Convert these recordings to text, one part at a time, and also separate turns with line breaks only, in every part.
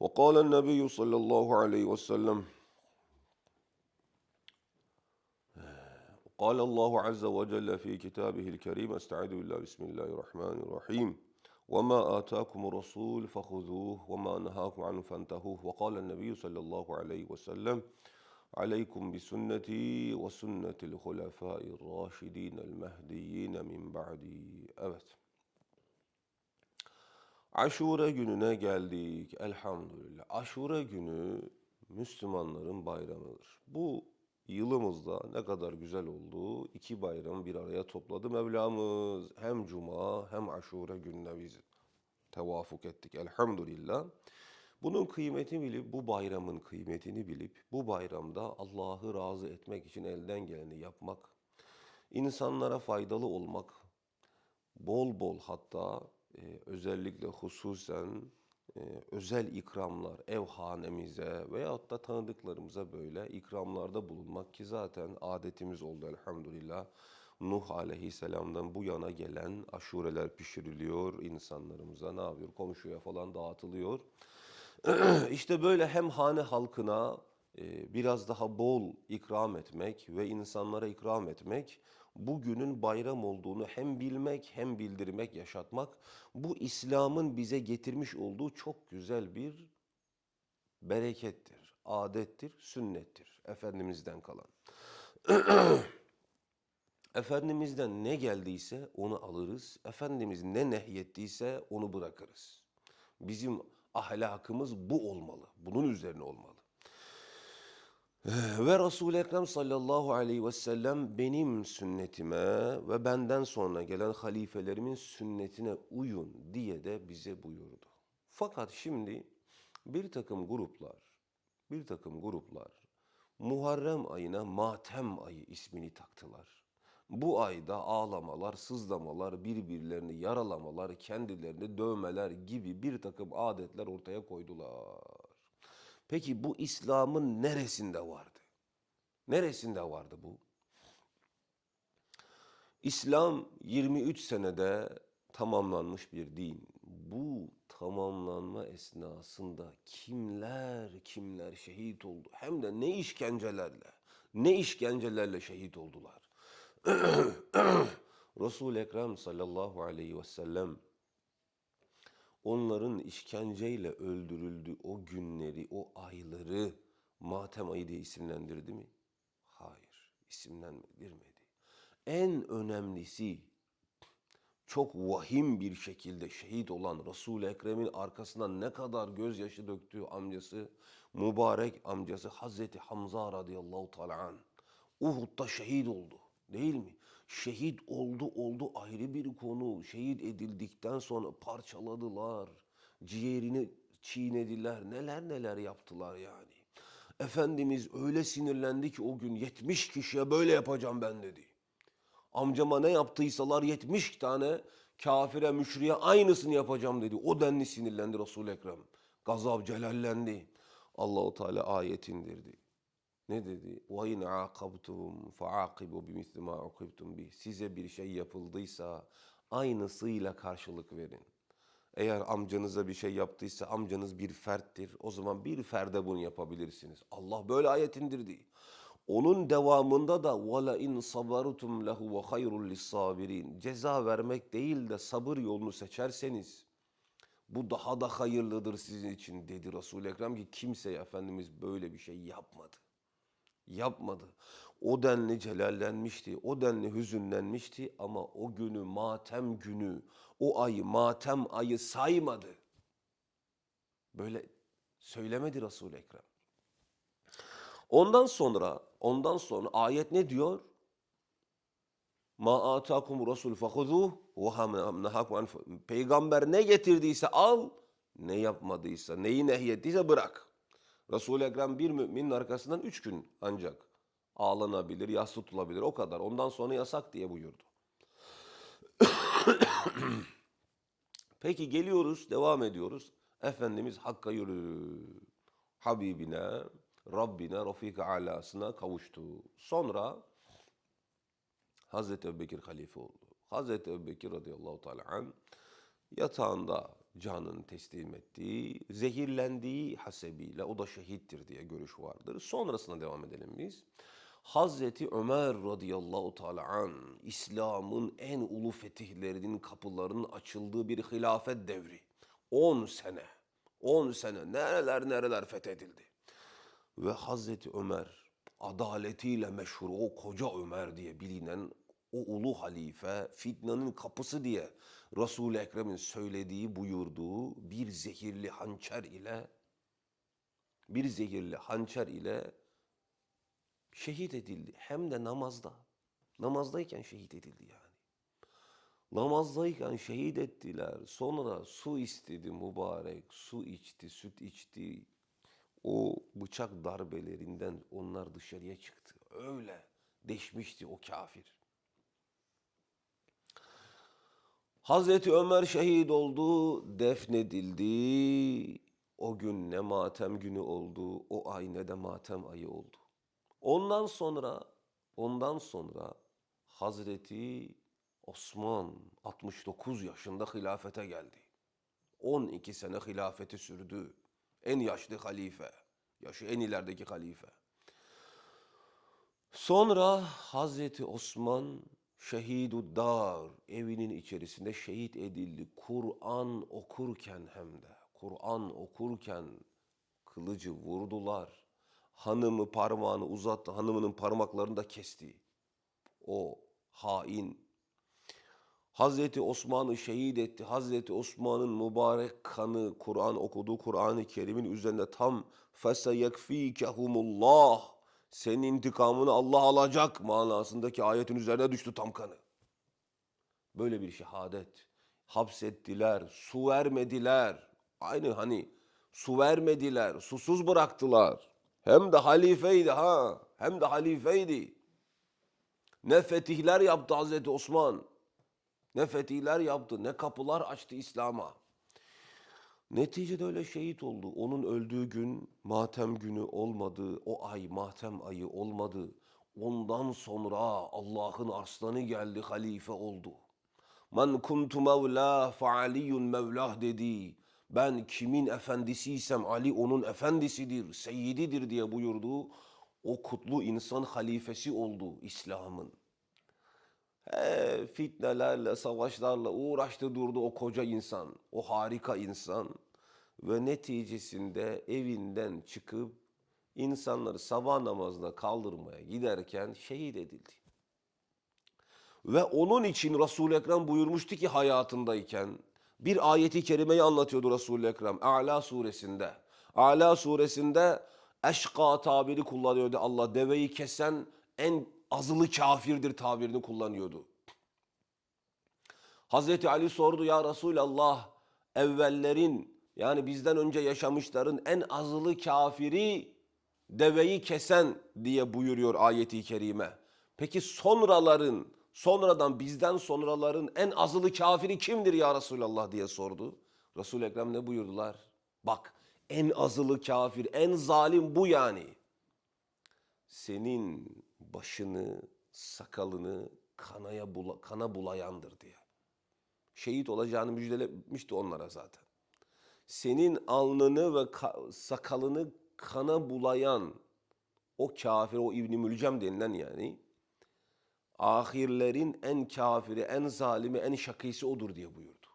وقال النبي صلى الله عليه وسلم قال الله عز وجل في كتابه الكريم أستعيذ بالله بسم الله الرحمن الرحيم. وما آتاكم الرسول فخذوه وما نهاكم عنه فانتهوه. وقال النبي صلى الله عليه وسلم عليكم بسنتي وسنة الخلفاء الراشدين المهديين من بعدي. Evet. Aşure gününe geldik elhamdülillah. Aşure günü Müslümanların bayramıdır. Bu yılımızda ne kadar güzel oldu. İki bayramı bir araya topladı Mevlamız. Hem Cuma hem Aşure gününe biz tevafuk ettik elhamdülillah. Bunun kıymetini bilip, bu bayramın kıymetini bilip, bu bayramda Allah'ı razı etmek için elden geleni yapmak, insanlara faydalı olmak, bol bol hatta e, özellikle hususen e, özel ikramlar ev hanemize veyahut da tanıdıklarımıza böyle ikramlarda bulunmak ki zaten adetimiz oldu elhamdülillah. Nuh aleyhisselamdan bu yana gelen aşureler pişiriliyor insanlarımıza ne yapıyor komşuya falan dağıtılıyor. işte böyle hem hane halkına e, biraz daha bol ikram etmek ve insanlara ikram etmek, bugünün bayram olduğunu hem bilmek hem bildirmek, yaşatmak, bu İslam'ın bize getirmiş olduğu çok güzel bir berekettir, adettir, sünnettir. Efendimiz'den kalan. Efendimiz'den ne geldiyse onu alırız. Efendimiz ne nehyettiyse onu bırakırız. Bizim ahlakımız bu olmalı. Bunun üzerine olmalı. Ve Resul-i Ekrem sallallahu aleyhi ve sellem benim sünnetime ve benden sonra gelen halifelerimin sünnetine uyun diye de bize buyurdu. Fakat şimdi bir takım gruplar, bir takım gruplar Muharrem ayına Matem ayı ismini taktılar. Bu ayda ağlamalar, sızlamalar, birbirlerini yaralamalar, kendilerini dövmeler gibi bir takım adetler ortaya koydular. Peki bu İslam'ın neresinde vardı? Neresinde vardı bu? İslam 23 senede tamamlanmış bir din. Bu tamamlanma esnasında kimler kimler şehit oldu? Hem de ne işkencelerle, ne işkencelerle şehit oldular. Resul-i Ekrem sallallahu aleyhi ve sellem onların işkenceyle öldürüldüğü o günleri, o ayları matem ayı diye isimlendirdi mi? Hayır, isimlendirmedi. En önemlisi çok vahim bir şekilde şehit olan Resul-i Ekrem'in arkasından ne kadar gözyaşı döktüğü amcası, mübarek amcası Hazreti Hamza radıyallahu teala an. Uhud'da şehit oldu. Değil mi? Şehit oldu oldu ayrı bir konu. Şehit edildikten sonra parçaladılar. Ciğerini çiğnediler. Neler neler yaptılar yani. Efendimiz öyle sinirlendi ki o gün 70 kişiye böyle yapacağım ben dedi. Amcama ne yaptıysalar 70 tane kafire, müşriye aynısını yapacağım dedi. O denli sinirlendi Resul-i Ekrem. Gazap celallendi. Allahu Teala ayet indirdi. Ne dedi? وَاِنْ عَاقَبْتُمْ فَعَاقِبُوا بِمِثْلِ مَا عُقِبْتُمْ بِهِ Size bir şey yapıldıysa aynısıyla karşılık verin. Eğer amcanıza bir şey yaptıysa amcanız bir ferttir. O zaman bir ferde bunu yapabilirsiniz. Allah böyle ayet indirdi. Onun devamında da وَلَا اِنْ صَبَرُتُمْ لَهُ وَخَيْرٌ لِلصَّابِرِينَ Ceza vermek değil de sabır yolunu seçerseniz bu daha da hayırlıdır sizin için dedi Resul-i Ekrem ki kimseye Efendimiz böyle bir şey yapmadı. Yapmadı. O denli celallenmişti, o denli hüzünlenmişti ama o günü matem günü, o ayı matem ayı saymadı. Böyle söylemedi Resul-i Ekrem. Ondan sonra, ondan sonra ayet ne diyor? Ma atakum rasul fahuzuh ve Peygamber ne getirdiyse al, ne yapmadıysa, neyi nehyettiyse bırak. Resul-i Ekrem bir müminin arkasından üç gün ancak ağlanabilir, yas tutulabilir. O kadar. Ondan sonra yasak diye buyurdu. Peki geliyoruz, devam ediyoruz. Efendimiz Hakk'a yürü. Habibine, Rabbine, Rafik-i Alasına kavuştu. Sonra Hazreti Ebubekir halife oldu. Hazreti Ebubekir radıyallahu teala an yatağında canını teslim ettiği, zehirlendiği hasebiyle o da şehittir diye görüş vardır. Sonrasına devam edelim biz. Hazreti Ömer radıyallahu teala an İslam'ın en ulu fetihlerinin kapılarının açıldığı bir hilafet devri. 10 sene. 10 sene nereler nereler fethedildi. Ve Hazreti Ömer adaletiyle meşhur o koca Ömer diye bilinen o ulu halife fitnanın kapısı diye Resul-i Ekrem'in söylediği buyurduğu bir zehirli hançer ile bir zehirli hançer ile şehit edildi. Hem de namazda. Namazdayken şehit edildi yani. Namazdayken şehit ettiler. Sonra su istedi mübarek. Su içti, süt içti. O bıçak darbelerinden onlar dışarıya çıktı. Öyle deşmişti o kafir. Hazreti Ömer şehit oldu, defnedildi. O gün ne matem günü oldu, o ay ne de matem ayı oldu. Ondan sonra, ondan sonra Hazreti Osman 69 yaşında hilafete geldi. 12 sene hilafeti sürdü. En yaşlı halife. Yaşı en ilerideki halife. Sonra Hazreti Osman şehidu dar evinin içerisinde şehit edildi. Kur'an okurken hem de Kur'an okurken kılıcı vurdular. Hanımı parmağını uzattı. Hanımının parmaklarını da kesti. O hain Hazreti Osman'ı şehit etti. Hazreti Osman'ın mübarek kanı Kur'an okuduğu Kur'an-ı Kerim'in üzerinde tam feseyekfikehumullah senin intikamını Allah alacak manasındaki ayetin üzerine düştü tam kanı. Böyle bir şehadet. Hapsettiler, su vermediler. Aynı hani su vermediler, susuz bıraktılar. Hem de halifeydi ha, hem de halifeydi. Ne fetihler yaptı Hazreti Osman. Ne fetihler yaptı, ne kapılar açtı İslam'a. Neticede öyle şehit oldu. Onun öldüğü gün matem günü olmadı. O ay matem ayı olmadı. Ondan sonra Allah'ın arslanı geldi, halife oldu. Men kuntu mevla fe mevlah dedi. Ben kimin efendisiysem Ali onun efendisidir, seyyididir diye buyurdu. O kutlu insan halifesi oldu İslam'ın. He, fitnelerle, savaşlarla uğraştı durdu o koca insan, o harika insan. Ve neticesinde evinden çıkıp insanları sabah namazına kaldırmaya giderken şehit edildi. Ve onun için Resul-i Ekrem buyurmuştu ki hayatındayken bir ayeti kerimeyi anlatıyordu Resul-i Ekrem A'la suresinde. A'la suresinde eşka tabiri kullanıyordu Allah. Deveyi kesen en azılı kafirdir tabirini kullanıyordu. Hazreti Ali sordu ya Resulallah evvellerin yani bizden önce yaşamışların en azılı kafiri deveyi kesen diye buyuruyor ayeti kerime. Peki sonraların sonradan bizden sonraların en azılı kafiri kimdir ya Resulallah diye sordu. Resul Ekrem ne buyurdular? Bak en azılı kafir, en zalim bu yani. Senin başını, sakalını kanaya bula, kana bulayandır diye. Şehit olacağını müjdelemişti onlara zaten. Senin alnını ve ka- sakalını kana bulayan o kafir, o İbn-i Mülcem denilen yani ahirlerin en kafiri, en zalimi, en şakisi odur diye buyurdu.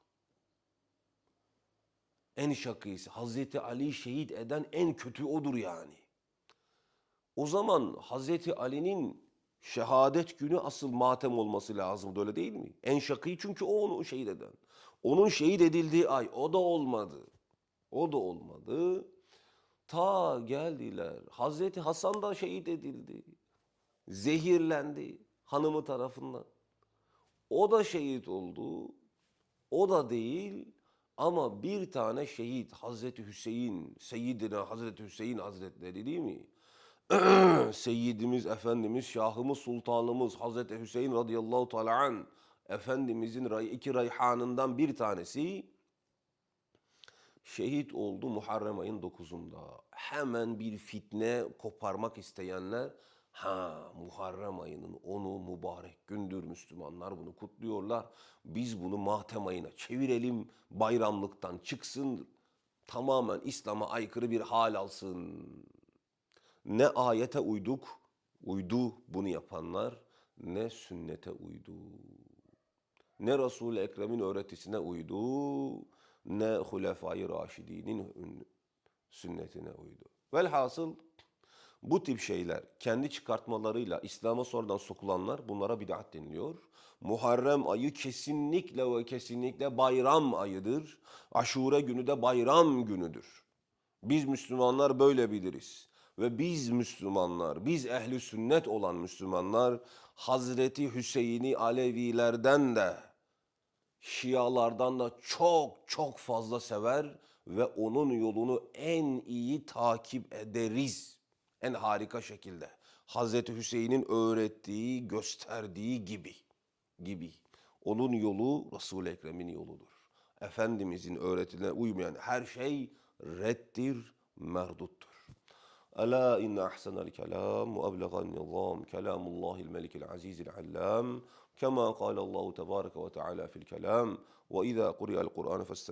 En şakisi, Hazreti Ali şehit eden en kötü odur yani. O zaman Hazreti Ali'nin şehadet günü asıl matem olması lazımdı öyle değil mi? En şakî çünkü o onu şehit eden. Onun şehit edildiği ay o da olmadı. O da olmadı. Ta geldiler. Hazreti Hasan da şehit edildi. Zehirlendi hanımı tarafından. O da şehit oldu. O da değil ama bir tane şehit Hazreti Hüseyin, Seyyidina Hazreti Hüseyin Hazretleri değil mi? Seyyidimiz, Efendimiz, Şahımız, Sultanımız Hazreti Hüseyin radıyallahu teala an Efendimizin iki rayhanından bir tanesi şehit oldu Muharrem ayın 9'unda. Hemen bir fitne koparmak isteyenler Ha Muharrem ayının onu mübarek gündür Müslümanlar bunu kutluyorlar. Biz bunu matem ayına çevirelim bayramlıktan çıksın tamamen İslam'a aykırı bir hal alsın. Ne ayete uyduk, uydu bunu yapanlar, ne sünnete uydu. Ne Resul-i Ekrem'in öğretisine uydu, ne Hulefai Raşidinin ün- sünnetine uydu. Velhasıl bu tip şeyler kendi çıkartmalarıyla İslam'a sonradan sokulanlar bunlara bid'at deniliyor. Muharrem ayı kesinlikle ve kesinlikle bayram ayıdır. Aşure günü de bayram günüdür. Biz Müslümanlar böyle biliriz. Ve biz Müslümanlar, biz ehli sünnet olan Müslümanlar Hazreti Hüseyin'i Alevilerden de Şialardan da çok çok fazla sever ve onun yolunu en iyi takip ederiz. En harika şekilde. Hazreti Hüseyin'in öğrettiği, gösterdiği gibi. Gibi. Onun yolu Resul-i Ekrem'in yoludur. Efendimizin öğretilerine uymayan her şey reddir, merduttur. ألا إن أحسن الكلام وأبلغ النظام كلام الله الملك العزيز العلام كما قال الله تبارك وتعالى في الكلام وإذا قرئ القرآن فاستمعوا